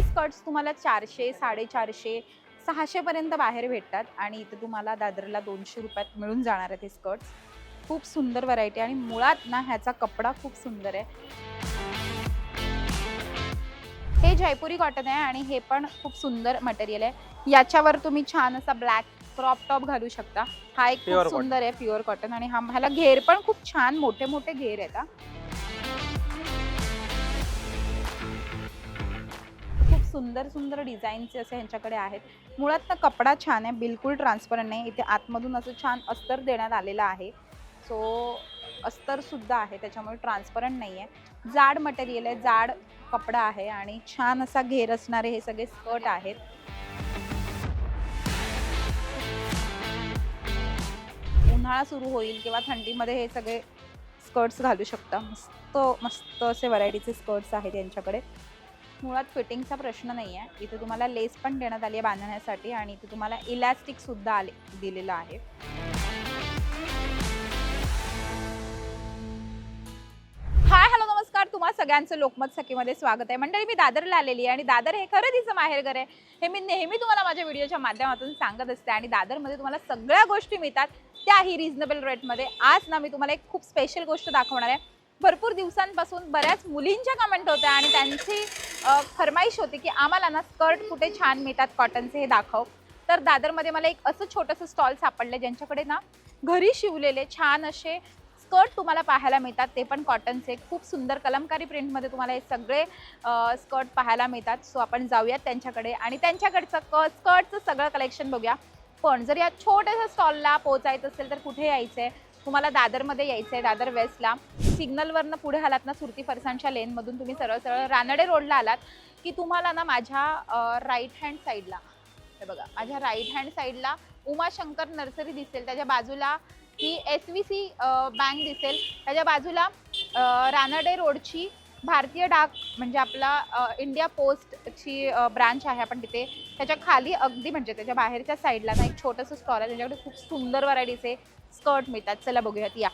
हे स्कर्ट्स तुम्हाला चारशे साडेचारशे सहाशेपर्यंत बाहेर भेटतात आणि इथे तुम्हाला दादरला दोनशे रुपयात मिळून जाणार आहेत हे स्कर्ट्स. खूप सुंदर व्हरायटी आणि मुळात ना ह्याचा कपडा खूप सुंदर आहे. हे जयपुरी कॉटन आहे आणि हे पण खूप सुंदर मटेरियल आहे. याच्यावर तुम्ही छान असा ब्लॅक क्रॉप टॉप घालू शकता. हा एक खूप. सुंदर आहे प्युअर कॉटन आणि हा ह्याला घेर पण खूप छान मोठे मोठे घेर आहेत सुंदर सुंदर डिझाईनचे असे ह्यांच्याकडे आहेत. मुळात ना कपडा छान आहे बिलकुल ट्रान्सपरंट नाही. इथे आतमधून असं छान अस्तर देण्यात आलेलं आहे. सो अस्तरसुद्धा आहे त्याच्यामुळे ट्रान्सपरंट नाही आहे. जाड मटेरियल आहे जाड कपडा आहे आणि छान असा घेर असणारे हे सगळे स्कर्ट आहेत. उन्हाळा सुरू होईल किंवा थंडीमध्ये हे सगळे स्कर्ट्स घालू शकता. मस्त मस्त असे व्हरायटीचे स्कर्ट्स आहेत यांच्याकडे. मुळात फिटिंगचा प्रश्न नाही आहे. इथे तुम्हाला लेस पण देण्यात आली आहे बांधण्यासाठी आणि इथे तुम्हाला इलॅस्टिक सुद्धा आले दिलेलं आहे. हाय हॅलो नमस्कार. तुम्हा सगळ्यांचं लोकमत सखीमध्ये स्वागत आहे. मंडळी मी दादरला आलेली आहे आणि दादर हे खरं खरेदीचं माहेरघर आहे. हे मी नेहमी तुम्हाला माझ्या व्हिडिओच्या माध्यमातून सांगत असते आणि दादरमध्ये तुम्हाला सगळ्या गोष्टी मिळतात. त्याही रिझनेबल रेटमध्ये आज ना मी तुम्हाला एक खूप स्पेशल गोष्ट दाखवणार आहे. भरपूर दिवसांपासून बऱ्याच मुलींच्या कमेंट होत्या आणि त्यांची फरमाईश होती की आम्हाला ना स्कर्ट कुठे छान मिळतात कॉटनचे हे दाखव. तर दादरमध्ये मला एक असं छोटंसं स्टॉल सापडलं ज्यांच्याकडे ना घरी शिवलेले छान असे स्कर्ट तुम्हाला पाहायला मिळतात ते पण कॉटनचे. खूप सुंदर कलमकारी प्रिंटमध्ये तुम्हाला हे सगळे स्कर्ट पाहायला मिळतात. सो आपण जाऊयात त्यांच्याकडे आणि त्यांच्याकडचं क स्कर्टचं सगळं कलेक्शन बघूया. पण जर या छोट्याशा स्टॉलला पोहोचायचं असेल तर कुठे यायचं आहे तुम्हाला दादरमध्ये यायचं आहे दादर वेस्टला सिग्नलवरनं पुढे आलात ना सुरती फरसांच्या लेनमधून तुम्ही सरळ सरळ रानडे रोडला आलात की तुम्हाला ना माझ्या राईट हँड साईडला हे बघा माझ्या राईट हँड साईडला उमाशंकर नर्सरी दिसेल त्याच्या बाजूला ही एस व्ही सी बँक दिसेल त्याच्या बाजूला रानडे रोडची भारतीय डाक म्हणजे आपला इंडिया पोस्टची ब्रांच आहे आपण तिथे त्याच्याखाली अगदी म्हणजे त्याच्या बाहेरच्या साईडला ना एक छोटंसं स्टॉल आहे त्याच्याकडे खूप सुंदर व्हरायटीचे स्कर्ट मिळतात. चला बघूयात या.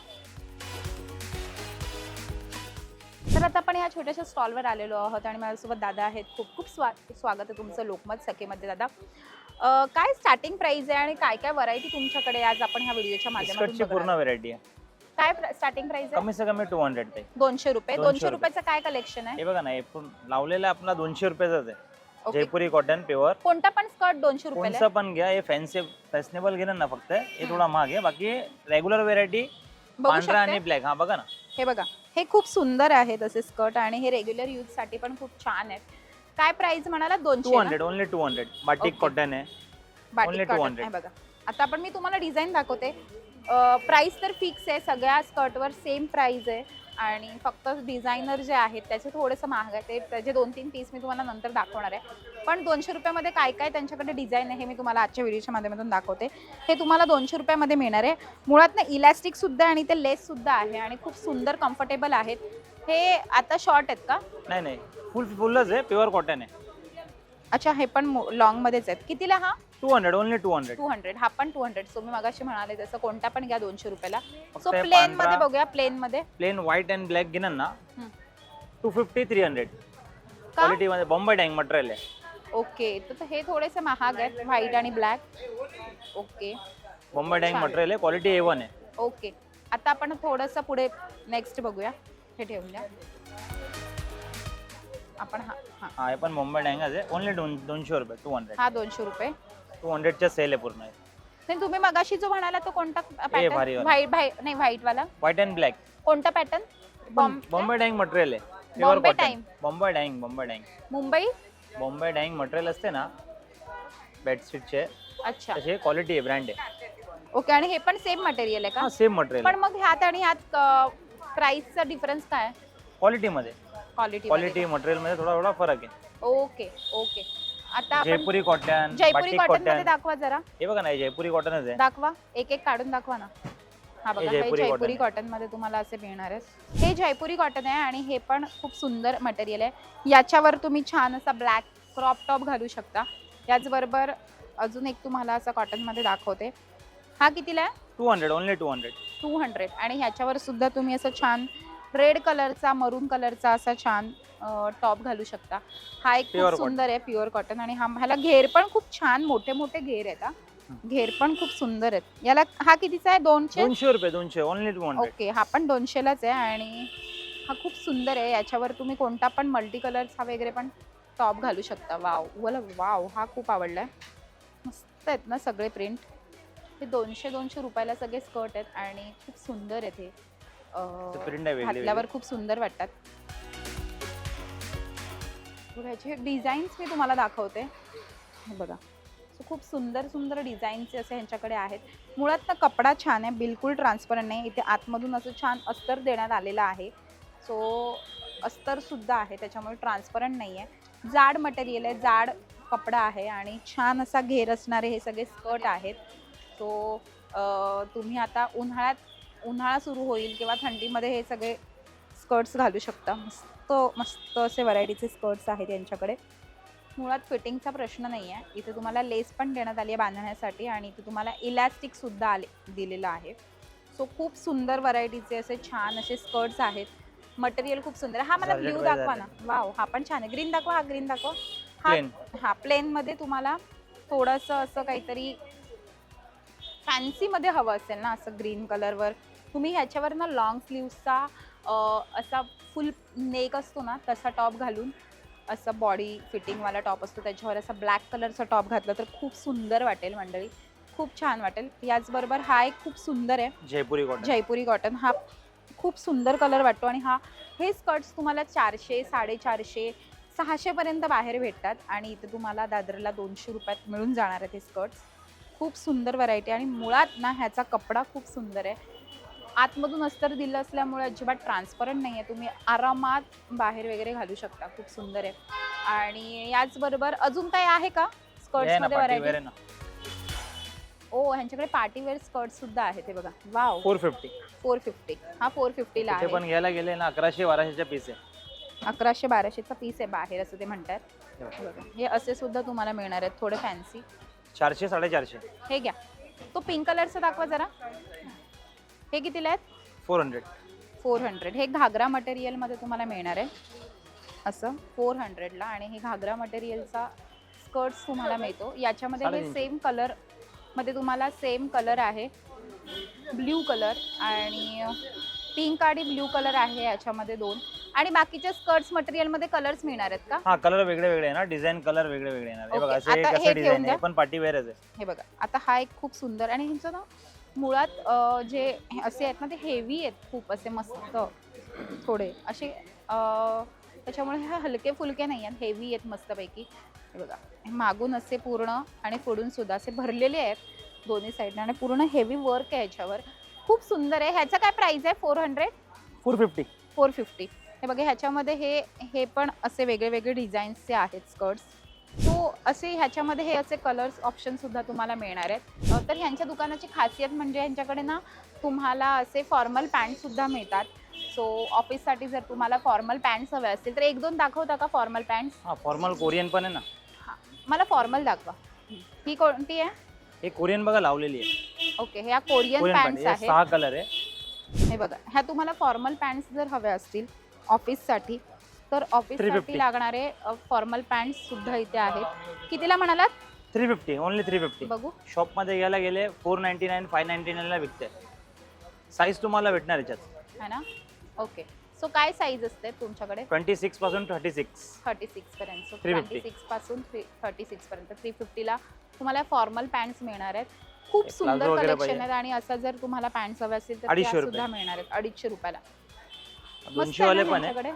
तर आता आपण या छोट्याशा स्टॉलवर आलेलो आहोत आणि माझ्यासोबत दादा आहेत. खूप खूप स्वा स्वागत आहे तुमचं लोकमत सखेमध्ये दादा. अ, काय स्टार्टिंग प्राइस आहे आणि काय काय व्हरायटी तुमच्याकडे आज आपण ह्या व्हिडिओच्या माध्यमातून पूर्ण बघणार. व्हेरायटी आहे. काय स्टार्टिंग प्राइस आहे? कमी से कमी टू हंड्रेड ते. दोनशे रुपये. दोनशे दोनशे रुपये. रुपयाचं काय कलेक्शन आहे? हे बघा ना हे पूर्ण लावलेलं आपला दोनशे रुपयाचाच आहे. ओके. जयपुरी कॉटन प्युअर कोणता पण स्कर्ट दोनशे रुपयाला कोणचं पण घ्या हे फॅन्सी फॅशनेबल घेणं ना फक्त. हे हम्म. थोडा महाग आहे. बाकी रेग्युलर व्हेरायटी? बघू पांढरा आणि ब्लॅक हा बघा ना. हे बघा. हे खूप सुंदर आहेत असे स्कर्ट आणि हे रेग्युलर यूजसाठी पण खूप छान आहेत. काय प्राइस म्हणाला? टू दोनशे hundred only two hundred batik Okay. Cotton आहे. Only batik cotton 200. आहे बघा. आता आपण मी तुम्हाला डिझाईन दाखवते. प्राइस तर फिक्स आहे. सगळ्या स्कर्टवर सेम प्राइस आहे. आणि फक्त डिझायनर जे आहेत त्याचे थोडेसं महाग आहे ते त्याचे दोन तीन पीस मी तुम्हाला नंतर दाखवणार आहे. पण दोनशे रुपयामध्ये काय काय त्यांच्याकडे डिझाईन आहे हे मी तुम्हाला आजच्या व्हिडिओच्या माध्यमातून दाखवते. हे तुम्हाला दोनशे रुपयामध्ये मिळणार आहे. मुळात ना इलॅस्टिक सुद्धा आहे आणि ते लेस सुद्धा आहे आणि खूप सुंदर कम्फर्टेबल आहेत. हे आता शॉर्ट आहेत का? नाही नाही. फुल फुलच आहे. प्युअर कॉटन आहे. अच्छा हे पण लॉंग मध्येच आहेत. कितीला हा? Two hundred only two hundred two hundred हा पण टू हंड्रेड सो मी मगाशी म्हणाले जसं कोणता पण घ्या दोनशे रुपयाला. सो प्लेन मध्ये बघूया प्लेन मध्ये. प्लेन व्हाईट अँड ब्लॅक घेणार ना. टू फिफ्टी थ्री हंड्रेड का? क्वालिटी मध्ये बॉम्बे डँग मटेरियल आहे. ओके तर हे थोडेसे महाग आहेत व्हाईट आणि ब्लॅक. ओके. बॉम्बे डँग छान. मटेरियल आहे क्वालिटी ए वन आहे. ओके. आता आपण थोडंसं पुढे नेक्स्ट बघूया. हे ठेवून द्या आपण हा हा. हा हे पण मुंबई डँगच आहे. ओनली दोन दोनशे रुपये टू हंड्रेड. हा दोनशे रुपये. टू हंड्रेडच्या सेल आहे पूर्ण. नाही तुम्ही मगाशी जो म्हणाला तो कोणता पॅटर्न. व्हाईट नाही व्हाईट वाला. व्हाईट अँड ब्लॅक कोणता पॅटर्न बॉम्बे डँग मटेरियल आहे. Bombay time. Bombay Dyeing Bombay Dyeing Mumbai? Bombay Dyeing material असते ना बेडशीटचे अच्छा. तसे क्वालिटी आहे ब्रँड आहे. ओके आणि हे पण सेम मटेरियल आहे का? हा सेम मटेरियल पण मग ह्यात आणि ह्यात प्राइसचा डिफरन्स काय क्वालिटीमध्ये क्वालिटी क्वालिटी मटेरियलमध्ये. थोडा थोडा फरक आहे. Okay okay. आता आपण जयपुरी कॉटन जयपुरी बाटिक कॉटनमध्ये कॉटन दाखवा जरा. हे बघा ना हे जयपुरी कॉटनच आहे. दाखवा. एक एक काढून दाखवा ना. हा बघा हे जयपुरी कॉटनमध्ये तुम्हाला असे मिळणार आहेत. हे जयपुरी कॉटन आहे आणि हे पण खूप सुंदर मटेरियल आहे. याच्यावर तुम्ही छान असा ब्लॅक क्रॉप टॉप घालू शकता. याचबरोबर अजून एक तुम्हाला असा कॉटनमध्ये दाखवते. हा कितीला आहे? Two hundred only two hundred two hundred आणि ह्याच्यावर सुद्धा तुम्ही असं छान रेड कलरचा मरून कलरचा असा छान टॉप घालू शकता. हा एक Pure खूप cotton. सुंदर आहे प्युअर कॉटन आणि हा ह्याला घेर पण खूप छान मोठे मोठे घेर आहेत हा. घेर पण खूप सुंदर आहेत. याला हा कितीचा आहे? दोनशे? दोनशे रुपये दोनशे. ओनली टू हंड्रेड ओके हा पण दोनशेलाच आहे आणि हा खूप सुंदर आहे. याच्यावर तुम्ही कोणता पण मल्टी कलर्स हा वगैरे पण टॉप घालू शकता. वाव मला वाव हा खूप आवडला आहे मस्त आहेत ना सगळे प्रिंट हे दोनशे दोनशे रुपयाला सगळे स्कर्ट आहेत आणि खूप सुंदर आहेत हे. अं, प्रिंट आहे वेगळी घातल्यावर. खूप सुंदर वाटतात. बघा, ह्याचे डिझाईन्स मी तुम्हाला दाखवते. हे बघा. खूप सुंदर सुंदर डिझाईनचे असे ह्यांच्याकडे आहेत. मुळात ना कपडा छान आहे बिलकुल ट्रान्सपरंट नाही. इथे आतमधून असं छान अस्तर देण्यात आलेलं आहे. सो अस्तरसुद्धा आहे त्याच्यामुळे ट्रान्सपरंट नाही आहे जाड मटेरियल आहे जाड कपडा आहे आणि छान असा घेर असणारे हे सगळे स्कर्ट आहेत. सो तुम्ही आता उन्हाळ्यात उन्हाळा सुरू होईल किंवा थंडीमध्ये हे सगळे स्कर्ट्स घालू शकता. मस्त मस्त असे व्हरायटीचे स्कर्ट्स आहेत यांच्याकडे. मुळात फिटिंगचा प्रश्न नाही आहे. इथे तुम्हाला लेस पण देण्यात आली आहे बांधण्यासाठी आणि इथे तुम्हाला इलॅस्टिकसुद्धा आले दिलेलं आहे. सो खूप सुंदर व्हरायटीचे असे छान असे स्कर्ट्स आहेत. मटेरियल खूप सुंदर. हा मला ब्ल्यू दाखवा ना. वाव हा पण छान आहे. ग्रीन दाखवा हा ग्रीन दाखवा. हा. हा प्लेनमध्ये तुम्हाला थोडंसं असं काहीतरी फॅन्सीमध्ये हवं असेल ना असं ग्रीन कलरवर. तुम्ही ह्याच्यावर ना लॉंग स्लीव्सचा असा फुल नेक असतो ना तसा टॉप घालून असं बॉडी फिटिंगवाला टॉप असतो त्याच्यावर असा ब्लॅक कलरचा टॉप घातला तर खूप सुंदर वाटेल मंडळी. खूप छान वाटेल. याचबरोबर हा एक खूप सुंदर आहे. जयपुरी कॉटन जयपुरी कॉटन हा खूप सुंदर कलर वाटतो आणि हा हे स्कर्ट्स तुम्हाला चारशे साडेचारशे सहाशेपर्यंत बाहेर भेटतात आणि इथे तुम्हाला दादरला दोनशे रुपयात मिळून जाणार आहेत हे स्कर्ट्स खूप सुंदर व्हरायटी आणि मुळात ना ह्याचा कपडा खूप सुंदर आहे. आतमधून अस्तर दिलं असल्यामुळे अजिबात ट्रान्सपरंट नाही आहे तुम्ही आरामात बाहेर वगैरे घालू शकता. खूप सुंदर आहे. आणि याचबरोबर अजून काही आहे का? पार्टी वेअर व्हरायटी ओ ह्यांच्याकडे पार्टीवेअर स्कर्ट सुद्धा आहे ते बघा. Wow four fifty four fifty हा फोर फिफ्टीला आहे. पण घ्यायला गेले ना अकराशे बाराशेच्या पीस आहे. अकराशे बाराशेचा पीस आहे बाहेर असं ते म्हणतात. हे. बघा. हे असे सुद्धा तुम्हाला मिळणार आहेत. थोडे फॅन्सी चारशे साडेचारशे. हे घ्या. तो पिंक कलरचा दाखवा जरा. हे कितीला आहेत? Four hundred. Four hundred. हे घागरा मटेरियलमध्ये तुम्हाला मिळणार आहे. असं फोर हंड्रेडला आणि हे घागरा मटेरियलचा स्कर्ट्स तुम्हाला मिळतो. याच्यामध्ये हे साडेतीनशे. सेम कलरमध्ये तुम्हाला सेम कलर आहे. ब्ल्यू कलर आणि पिंक आणि ब्ल्यू कलर आहे याच्यामध्ये दोन. आणि बाकीच्या स्कर्ट्स मटेरियलमध्ये कलर्स मिळणार आहेत का? हा कलर वेगळे वेगळे आहे ना. डिझाईन कलर वेगळे वेगळे येणार हे बघा असे आता हे कसं ठेवून डिझाईन द्या. आहे पण वेअरच आहे. हे बघा आता हा एक खूप सुंदर आणि ह्यांचं ना मुळात जे असे आहेत ना ते हेवी आहेत खूप असे मस्त थोडे. असे त्याच्यामुळे हे हलके फुलके नाही आहेत हेवी आहेत मस्तपैकी. हे बघा हे मागून असे पूर्ण आणि फोडून सुद्धा असे भरलेले आहेत दोन्ही साईडने आणि पूर्ण हेवी वर्क आहे ह्याच्यावर. खूप सुंदर आहे. ह्याचं काय प्राईस आहे? Four hundred four fifty four fifty हे बघा ह्याच्यामध्ये हे हे पण असे वेगळे वेगळे डिझाईन्सचे आहेत स्कर्ट्स सो असे ह्याच्यामध्ये हे असे कलर्स ऑप्शन सुद्धा तुम्हाला मिळणार आहेत. तर ह्यांच्या दुकानाची खासियत म्हणजे ह्यांच्याकडे ना तुम्हाला असे फॉर्मल पॅन्ट सुद्धा मिळतात. सो ऑफिससाठी जर तुम्हाला फॉर्मल पॅन्ट्स हवे असतील तर एक दोन दाखवता का फॉर्मल पॅन्ट्स हा फॉर्मल कोरियन पण आहे ना. मला फॉर्मल दाखवा. ही कोणती आहे? हे कोरियन बघा लावलेली आहे. ओके ह्या कोरियन पॅन्ट्स पॅन्ट आहेत. सहा कलर आहे. हे बघा ह्या तुम्हाला फॉर्मल पॅन्ट्स जर हव्या असतील ऑफिससाठी तर ऑफिससाठी 350. लागणारे फॉर्मल पॅन्ट्स सुद्धा इथे आहेत. कितीला म्हणालात? Three fifty only three fifty बघू. शॉपमध्ये घ्यायला गेले four ninety nine five ninety नाईनला विकते साईज तुम्हाला भेटणार याच्यात. है ना? ओके सो काय साईज असते तुमच्याकडे? ट्वेंटी सिक्सपासून थर्टी सिक्स थर्टी सिक्स पर्यंत. सो 350. ट्वेंटी सिक्सपासून थ्री थर्टी सिक्स पर्यंत. थ्री फिफ्टीला तुम्हाला फॉर्मल पॅन्ट्स मिळणार आहेत. खूप सुंदर कलेक्शन. आहेत आणि असं जर तुम्हाला पॅन्ट्स हवे असतील तर. सुद्धा मिळणार आहेत. अडीचशे रुपयाला. दोनशे वाले पण आहे.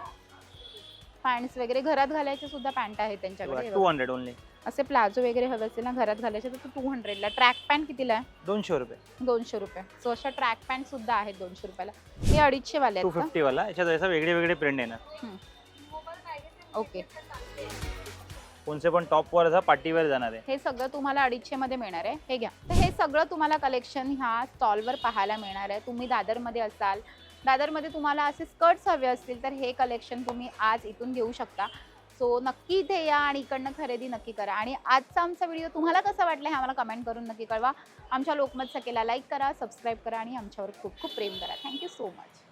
पॅन्ट्स वगैरे घरात घालायचे सुद्धा पॅन्ट आहेत त्यांच्याकडे हे टू बघा. हंड्रेड ओनली असे प्लाझो वगैरे हवे असेल ना घरात घालायचे तर टू हंड्रेडला ट्रॅक पॅन्ट कितीला आहे? दोनशे रुपये. दोनशे रुपये. सो अशा ट्रॅक पॅन्ट सुद्धा आहेत दोनशे रुपयाला. हे अडीचशे वाले टू आहेत का? फिफ्टी वाला. याच्यात असं वेगळे वेगळे प्रिंट येणार ओके कोणचे पण टॉप वर असा पार्टीवर जाणार आहे. हे सगळं तुम्हाला अडीचशे मध्ये मिळणार आहे. हे घ्या. तर हे सगळं तुम्हाला कलेक्शन ह्या स्टॉलवर पाहायला मिळणार आहे. तुम्ही दादरमध्ये असाल दादरमध्ये तुम्हाला असे स्कर्ट्स हवे असतील तर हे कलेक्शन तुम्ही आज इथून घेऊ शकता. सो नक्की इथे या आणि इकडनं खरेदी नक्की करा. आणि आजचा आमचा व्हिडिओ तुम्हाला कसा वाटला हे आम्हाला कमेंट करून नक्की कळवा. आमच्या लोकमत सकेला लाईक करा सबस्क्राईब करा आणि आमच्यावर खूप खूप प्रेम करा. Thank you so much